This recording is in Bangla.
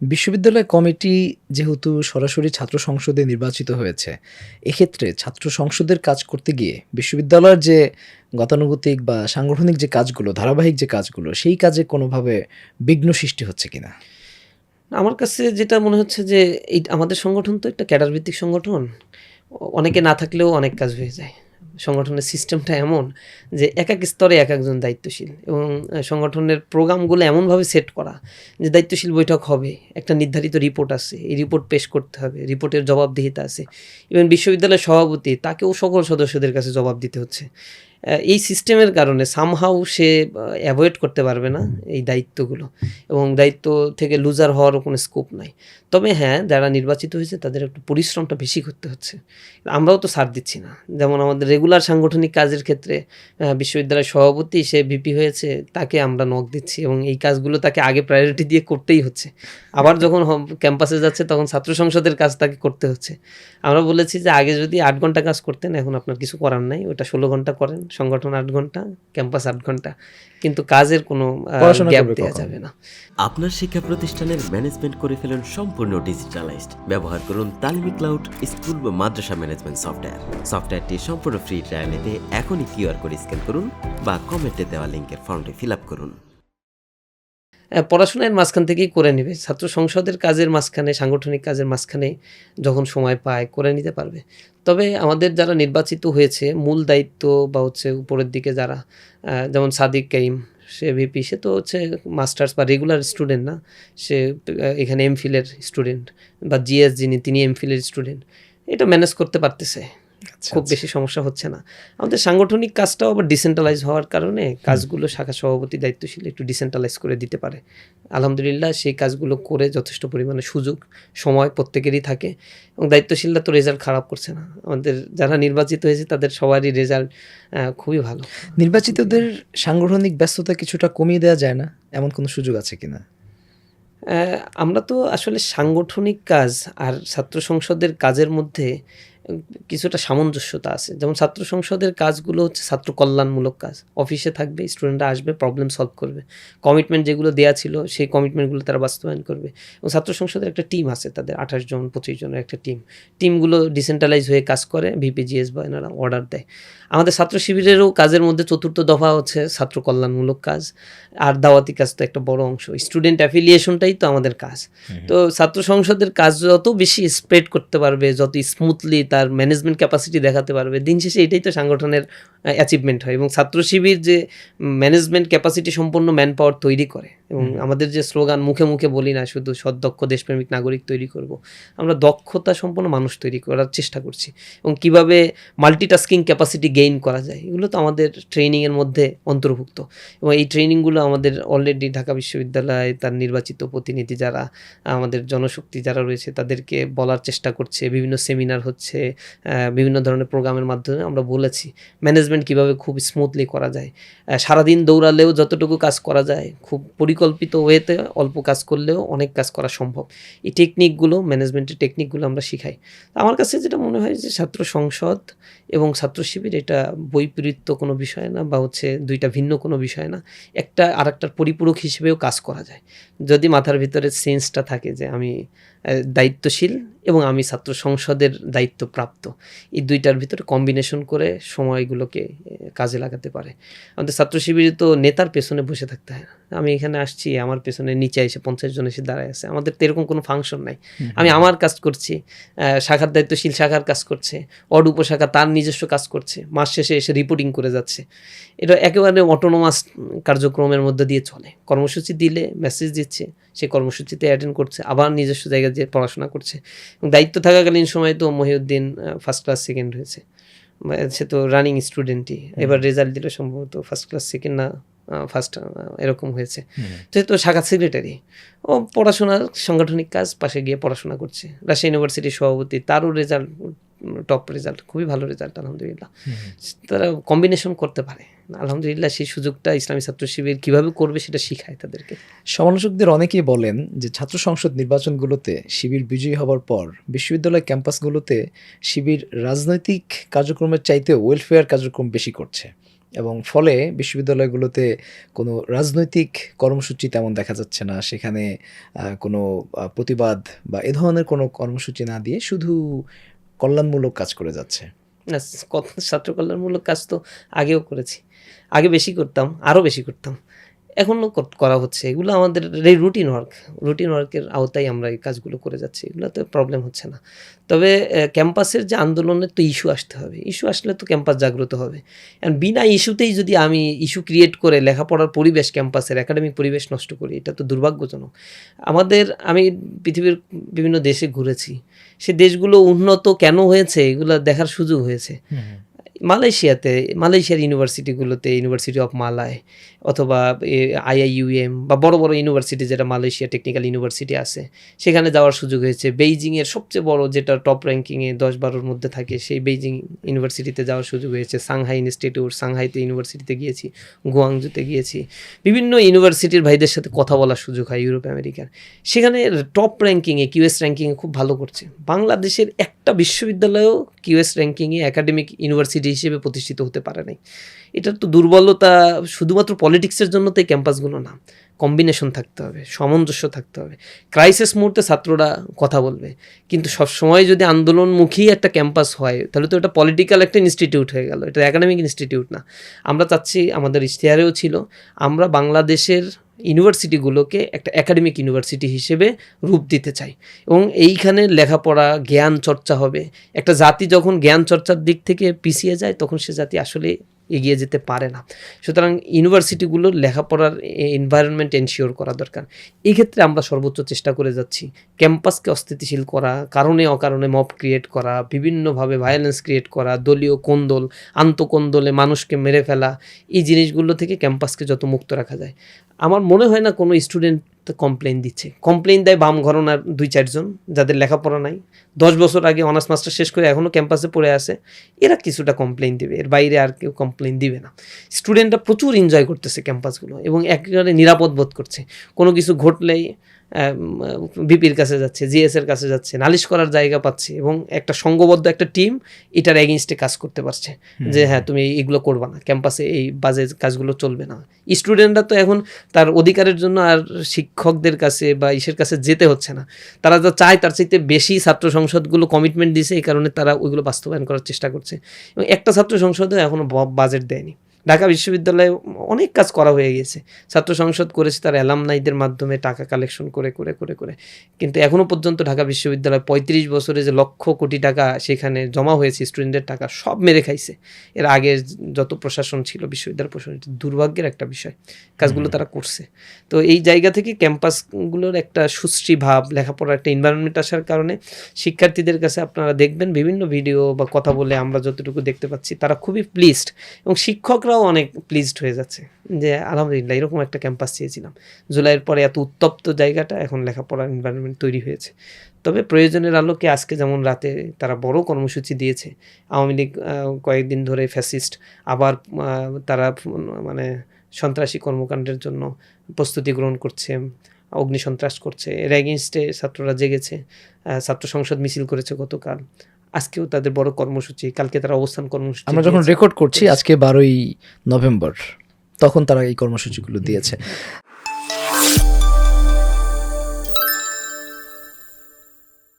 বিশ্ববিদ্যালয় কমিটি যেহেতু সরাসরি ছাত্র সংসদে নির্বাচিত হয়েছে, এক্ষেত্রে ছাত্র সংসদের কাজ করতে গিয়ে বিশ্ববিদ্যালয়ের যে গতানুগতিক বা সাংগঠনিক যে কাজগুলো, ধারাবাহিক যে কাজগুলো, সেই কাজে কোনোভাবে বিঘ্ন সৃষ্টি হচ্ছে কিনা? আমার কাছে যেটা মনে হচ্ছে যে এই আমাদের সংগঠন তো একটা ক্যাডার ভিত্তিক সংগঠন অনেকে না থাকলেও অনেক কাজ হয়ে যায়। সংগঠনের সিস্টেমটা এমন যে এক এক স্তরে এক একজন দায়িত্বশীল এবং সংগঠনের প্রোগ্রামগুলো এমনভাবে সেট করা যে দায়িত্বশীল বৈঠক হবে, একটা নির্ধারিত রিপোর্ট আছে এই রিপোর্ট পেশ করতে হবে, রিপোর্টের জবাবদিহিতা আছে। ইভেন বিশ্ববিদ্যালয়ের সভাপতি, তাকেও সকল সদস্যদের কাছে জবাব দিতে হচ্ছে। এই সিস্টেমের কারণে সামহাউ সে অ্যাভয়েড করতে পারবে না এই দায়িত্বগুলো। এবং দায়িত্ব থেকে লুজার হওয়ারও কোনো স্কোপ নাই। তবে হ্যাঁ যারা নির্বাচিত হয়েছে তাদের একটু পরিশ্রমটা বেশি করতে হচ্ছে। আমরাও তো সার দিচ্ছি না। যেমন আমাদের রেগুলার সাংগঠনিক কাজের ক্ষেত্রে বিশ্ববিদ্যালয়ের সভাপতি সে ভিপি হয়েছে তাকে আমরা নক দিচ্ছি এবং এই কাজগুলো তাকে আগে প্রায়োরিটি দিয়ে করতেই হচ্ছে। আবার যখন ক্যাম্পাসে যাচ্ছে তখন ছাত্র সংসদের কাজ তাকে করতে হচ্ছে। আমরা বলেছি যে আগে যদি আট ঘণ্টা কাজ করতেন এখন আপনার কিছু করার নাই ওটা ষোলো ঘণ্টা করেন। সংগঠন আট ঘণ্টা ক্যাম্পাস আট ঘণ্টা কিন্তু কাজের কোনো গ্যাপ দেওয়া যাবে না। আপনার শিক্ষা প্রতিষ্ঠানের ম্যানেজমেন্ট করে ফেলুন সম্পূর্ণ ডিজিটালাইজড ব্যবহার করুন তালিমি ক্লাউড স্কুল বা মাদ্রাসা ম্যানেজমেন্ট সফটওয়্যার সফটওয়্যারটি সম্পূর্ণ ফ্রি ট্রায়াল নিতে এখনই কিউআর কোড স্ক্যান করুন বা কমেন্টে দেওয়া লিঙ্কের ফর্মটি ফিল আপ করুন। পড়াশোনার মাঝখান থেকেই করে নেবে। ছাত্র সংসদের কাজের মাঝখানে, সাংগঠনিক কাজের মাঝখানে যখন সময় পায় করে নিতে পারবে। তবে আমাদের যারা নির্বাচিত হয়েছে, মূল দায়িত্ব বা হচ্ছে উপরের দিকে যারা যেমন সাদিক কাইম সে ভিপি সে তো হচ্ছে মাস্টার্স বা রেগুলার স্টুডেন্ট না। সে এখানে এমফিলের স্টুডেন্ট বা জিএস যিনি তিনি এমফিলের স্টুডেন্ট। এটা ম্যানেজ করতে পারতেছে। খুব বেশি সমস্যা হচ্ছে না। আমাদের সাংগঠনিক কাজটাও আবার ডিসেন্ট্রালাইজ হওয়ার কারণে কাজগুলো শাখা সভাপতি দায়িত্বশীল একটু ডিসেন্ট্রালাইজ করে দিতে পারে। আলহামদুলিল্লাহ সেই কাজগুলো করে যথেষ্ট পরিমাণে সুযোগ সময় প্রত্যেকেরই থাকে এবং দায়িত্বশীলরা তো রেজাল্ট খারাপ করছে না। আমাদের যারা নির্বাচিত হয়েছে তাদের সবারই রেজাল্ট খুবই ভালো। নির্বাচিতদের সাংগঠনিক ব্যস্ততা কিছুটা কমিয়ে দেওয়া যায় না? এমন কোনো সুযোগ আছে কিনা আমরা তো আসলে সাংগঠনিক কাজ আর ছাত্র সংসদের কাজের মধ্যে কিছুটা সামঞ্জস্যতা আছে। যেমন ছাত্র সংসদের কাজগুলো হচ্ছে ছাত্র কল্যাণমূলক কাজ। অফিসে থাকবে স্টুডেন্টরা আসবে প্রবলেম সলভ করবে। কমিটমেন্ট যেগুলো দেওয়া ছিল সেই কমিটমেন্টগুলো তারা বাস্তবায়ন করবে। এবং ছাত্র সংসদের একটা টিম আছে তাদের আঠাশ জন পঁচিশ জনের একটা টিম টিমগুলো ডিসেন্ট্রালাইজ হয়ে কাজ করে ভিপিজিএস বা এনারা অর্ডার দেয়। আমাদের ছাত্র শিবিরেরও কাজের মধ্যে চতুর্থ দফা হচ্ছে ছাত্র কল্যাণমূলক কাজ। আর দাওয়াতি কাজ তো একটা বড় অংশ। স্টুডেন্ট অ্যাফিলিয়েশনটাই তো আমাদের কাজ। তো ছাত্র সংসদের কাজ যত বেশি স্প্রেড করতে পারবে যত স্মুথলি তার ম্যানেজমেন্ট ক্যাপাসিটি দেখাতে পারবে। দিন শেষে এটাই তো সাংগঠনের অ্যাচিভমেন্ট হয় এবং ছাত্র শিবির যে ম্যানেজমেন্ট ক্যাপাসিটি সম্পন্ন ম্যান পাওয়ার তৈরি করে। এবং আমাদের যে স্লোগান মুখে মুখে বলি না শুধু সদক্ষ দেশপ্রেমিক নাগরিক তৈরি করব। আমরা দক্ষতা সম্পন্ন মানুষ তৈরি করার চেষ্টা করছি এবং কীভাবে মাল্টিটাস্কিং ক্যাপাসিটি গেইন করা যায় এগুলো তো আমাদের ট্রেনিংয়ের মধ্যে অন্তর্ভুক্ত। এবং এই ট্রেনিংগুলো আমাদের অলরেডি ঢাকা বিশ্ববিদ্যালয়ে তার নির্বাচিত প্রতিনিধি যারা আমাদের জনশক্তি যারা রয়েছে তাদেরকে বলার চেষ্টা করছে। বিভিন্ন সেমিনার হচ্ছে বিভিন্ন ধরনের প্রোগ্রামের মাধ্যমে আমরা বলেছি ম্যানেজমেন্ট কীভাবে খুব স্মুথলি করা যায়। সারাদিন দৌড়ালেও যতটুকু কাজ করা যায় খুব পরিকল্পিত ওয়েতে অল্প কাজ করলেও অনেক কাজ করা সম্ভব। এই টেকনিকগুলো ম্যানেজমেন্টের টেকনিকগুলো আমরা শিখাই। আমার কাছে যেটা মনে হয় যে ছাত্র সংসদ এবং ছাত্র শিবির এটা বৈপরীত্য কোনো বিষয় না বা হচ্ছে দুইটা ভিন্ন কোনো বিষয় না। একটা আর পরিপূরক হিসেবেও কাজ করা যায়। যদি মাথার ভিতরে সেন্সটা থাকে যে আমি দায়িত্বশীল এবং আমি ছাত্র সংসদের দায়িত্বপ্রাপ্ত। এই দুইটার ভিতরে কম্বিনেশন করে সময়গুলোকে কাজে লাগাতে পারে। আমাদের ছাত্র শিবিরে তো নেতার পেছনে বসে থাকতে হয়। আমি এখানে আসছি আমার পেছনে নিচে এসে পঞ্চাশ জন এসে দাঁড়ায় আছে। আমাদের তো এরকম কোনো ফাংশন নাই। আমি আমার কাজ করছি শাখার দায়িত্বশীল শাখার কাজ করছে অড উপশাখা তার নিজস্ব কাজ করছে মাস শেষে এসে রিপোর্টিং করে যাচ্ছে। এটা একেবারে অটোনোমাস কার্যক্রমের মধ্যে দিয়ে চলে। কর্মসূচি দিলে মেসেজ দিচ্ছে সে কর্মসূচিতে অ্যাটেন্ড করছে আবার নিজস্ব জায়গায় যে পড়াশোনা করছে। এবং দায়িত্ব থাকাকালীন সময় তো মহিউদ্দিন ফার্স্ট ক্লাস সেকেন্ড হয়েছে। সে তো রানিং স্টুডেন্টই এবার রেজাল্ট দিলে সম্ভবত ফার্স্ট ক্লাস সেকেন্ড না ফার্স্ট এরকম হয়েছে। তো সে তো শাখা সেক্রেটারি ও পড়াশোনার সাংগঠনিক কাজ পাশে গিয়ে পড়াশোনা করছে। রাজশাহী ইউনিভার্সিটির সভাপতি তারও রেজাল্ট টপ রেজাল্ট খুবই ভালো রেজাল্ট আলহামদুলিল্লাহ। তারা কম্বিনেশন করতে পারে। আলহামদুলিল্লাহ সেই সুযোগটা ইসলামী ছাত্র শিবির কীভাবে করবে সেটা শিখায় তাদেরকে। সমালোচকদের অনেকেই বলেন যে ছাত্র সংসদ নির্বাচনগুলোতে শিবির বিজয়ী হবার পর বিশ্ববিদ্যালয় ক্যাম্পাসগুলোতে শিবির রাজনৈতিক কার্যক্রমের চাইতে ওয়েলফেয়ার কার্যক্রম বেশি করছে এবং ফলে বিশ্ববিদ্যালয়গুলোতে কোনো রাজনৈতিক কর্মসূচি তেমন দেখা যাচ্ছে না। সেখানে কোনো প্রতিবাদ বা এ ধরনের কোনো কর্মসূচি না দিয়ে শুধু কল্যাণমূলক কাজ করে যাচ্ছে। না ছাত্রকল্যাণমূলক ছাত্র কল্যাণমূলক কাজ তো আগেও করেছি। আগে বেশি করতাম আরও বেশি করতাম। এখনও করা হচ্ছে। এগুলো আমাদের রুটিন ওয়ার্ক রুটিন ওয়ার্কের আওতায় আমরা এই কাজগুলো করে যাচ্ছি। এগুলোতে প্রবলেম হচ্ছে না। তবে ক্যাম্পাসের যে আন্দোলনের তো ইস্যু আসতে হবে। ইস্যু আসলে তো ক্যাম্পাস জাগ্রত হবে। আর বিনা ইস্যুতেই যদি আমি ইস্যু ক্রিয়েট করে লেখাপড়ার পরিবেশ ক্যাম্পাসের একাডেমিক পরিবেশ নষ্ট করি, এটা তো দুর্ভাগ্যজনক। আমাদের, আমি পৃথিবীর বিভিন্ন দেশে ঘুরেছি। সে দেশগুলো উন্নত কেন হয়েছে, এগুলো দেখার সুযোগ হয়েছে। মালয়েশিয়াতে, মালয়েশিয়ার ইউনিভার্সিটিগুলোতে ইউনিভার্সিটি অফ মালায় অথবা আইআইইউএম বা বড় বড় ইউনিভার্সিটি যেটা মালয়েশিয়া টেকনিক্যাল ইউনিভার্সিটি আছে, সেখানে যাওয়ার সুযোগ হয়েছে। বেইজিংয়ের সবচেয়ে বড় যেটা টপ র্যাঙ্কিংয়ে দশ বারোর মধ্যে থাকে, সেই বেইজিং ইউনিভার্সিটিতে যাওয়ার সুযোগ হয়েছে। সাংহাই ইনস্টিটিউট সাংহাইতে ইউনিভার্সিটিতে গিয়েছি গুয়াংজুতে গিয়েছি। বিভিন্ন ইউনিভার্সিটির ভাইদের সাথে কথা বলার সুযোগ হয় ইউরোপ আমেরিকার সেখানে টপ র্যাঙ্কিংয়ে কিউএস র্যাঙ্কিংয়ে খুব ভালো করছে। বাংলাদেশের একটা বিশ্ববিদ্যালয়েও কিউএস র্যাঙ্কিংয়ে একাডেমিক ইউনিভার্সিটি হিসেবে প্রতিষ্ঠিত হতে পারে নাই। এটার তো দুর্বলতা শুধুমাত্র পলিটিক্সের জন্য তো এই ক্যাম্পাসগুলো না। কম্বিনেশন থাকতে হবে, সামঞ্জস্য থাকতে হবে। ক্রাইসিস মুহূর্তে ছাত্ররা কথা বলবে। কিন্তু সবসময় যদি আন্দোলনমুখী একটা ক্যাম্পাস হয়, তাহলে তো এটা পলিটিক্যাল একটা ইনস্টিটিউট হয়ে গেল। এটা একাডেমিক ইনস্টিটিউট না। আমরা চাচ্ছি আমাদের ইশতেহারেও ছিল। আমরা বাংলাদেশের ইউনিভার্সিটিগুলোকে একটা একাডেমিক ইউনিভার্সিটি হিসেবে রূপ দিতে চাই। এবং এইখানে লেখাপড়া, জ্ঞান চর্চা হবে। একটা জাতি যখন জ্ঞান চর্চার দিক থেকে পিছিয়ে যায়, তখন সে জাতি আসলে এগিয়ে যেতে পারে না। সুতরাং ইউনিভার্সিটিগুলোর লেখাপড়ার এনভায়রনমেন্ট এনশিওর করা দরকার। এই ক্ষেত্রে আমরা সর্বোচ্চ চেষ্টা করে যাচ্ছি ক্যাম্পাসকে অস্থিতিশীল করা, কারণে অকারণে মব ক্রিয়েট করা, বিভিন্নভাবে ভায়োলেন্স ক্রিয়েট করা, দলীয় কোন্দল, আন্তঃকোন্দলে মানুষকে মেরে ফেলা, এই জিনিসগুলো থেকে ক্যাম্পাসকে যত মুক্ত রাখা যায়। আমার মনে হয় না কোনো স্টুডেন্ট কমপ্লেন দিচ্ছে। কমপ্লেন দেয় বাম ঘরনার দুই চারজন, যাদের লেখাপড়া নাই। দশ বছর আগে অনার্স মাস্টার শেষ করে এখনও ক্যাম্পাসে পড়ে আসে এরা কিছুটা কমপ্লেন দেবে, এর বাইরে আর কেউ কমপ্লেন দিবে না। স্টুডেন্টরা প্রচুর এনজয় করতেছে ক্যাম্পাসগুলো এবং একেবারে নিরাপদ বোধ করছে। কোনো কিছু ঘটলেই বিপির কাছে যাচ্ছে জিএস এর কাছে যাচ্ছে নালিশ করার জায়গা পাচ্ছে এবং একটা সংঘবদ্ধ একটা টিম এটার এগেনস্টে কাজ করতে পারছে। যে হ্যাঁ তুমি এগুলো করবা না ক্যাম্পাসে এই বাজে কাজগুলো চলবে না। স্টুডেন্টরা তো এখন তার অধিকারের জন্য আর শিক্ষকদের কাছে বা ইসের কাছে যেতে হচ্ছে না। তারা যা চায় তার চাইতে বেশি ছাত্র সংসদগুলো কমিটমেন্ট দিয়েছে এই কারণে তারা ওইগুলো বাস্তবায়ন করার চেষ্টা করছে। এবং একটা ছাত্র সংসদও এখনও বাজেট দেয়নি। ঢাকা বিশ্ববিদ্যালয়ে অনেক কাজ করা হয়ে গেছে। ছাত্র সংসদ করেছে তার অ্যালামনাইদের মাধ্যমে টাকা কালেকশন করে করে করে করে। কিন্তু এখনও পর্যন্ত ঢাকা বিশ্ববিদ্যালয় পঁয়ত্রিশ বছরে যে লক্ষ কোটি টাকা সেখানে জমা হয়েছে স্টুডেন্টদের টাকা সব মেরে খাইছে। এর আগে যত প্রশাসন ছিল বিশ্ববিদ্যালয় প্রশাসন দুর্ভাগ্যের একটা বিষয়। কাজগুলো তারা করছে। তো এই জায়গা থেকে ক্যাম্পাসগুলোর একটা সুশ্রী ভাব লেখাপড়ার একটা এনভায়রনমেন্ট আসার কারণে শিক্ষার্থীদের কাছে আপনারা দেখবেন বিভিন্ন ভিডিও বা কথা বলে আমরা যতটুকু দেখতে পাচ্ছি তারা খুবই প্লিজড এবং শিক্ষকরাও অনেক প্লিজড হয়ে যাচ্ছে যে, আলহামদুলিল্লাহ, এরকম একটা ক্যাম্পাস চেয়েছিলাম। জুলাইয়ের পরে এত উত্তপ্ত জায়গাটা এখন লেখাপড়ার এনভায়রনমেন্ট তৈরি হয়েছে। তবে প্রয়োজনের আলোকে আজকে যেমন রাতে তারা বড় কর্মসূচি দিয়েছে, আওয়ামী লীগ কয়েকদিন ধরে ফ্যাসিস্ট আবার তারা মানে সন্ত্রাসী কর্মকাণ্ডের জন্য প্রস্তুতি গ্রহণ করছে, অগ্নিসন্ত্রাস করছে। এর এগেনস্টে ছাত্ররা জেগেছে ছাত্র সংসদ মিছিল করেছে গতকাল। আজকেও তাদের বড় কর্মসূচি কালকে তারা অবস্থান কর্মসূচি আমরা যখন রেকর্ড করছি আজকে বারোই নভেম্বর তখন তারা এই কর্মসূচিগুলো দিয়েছে।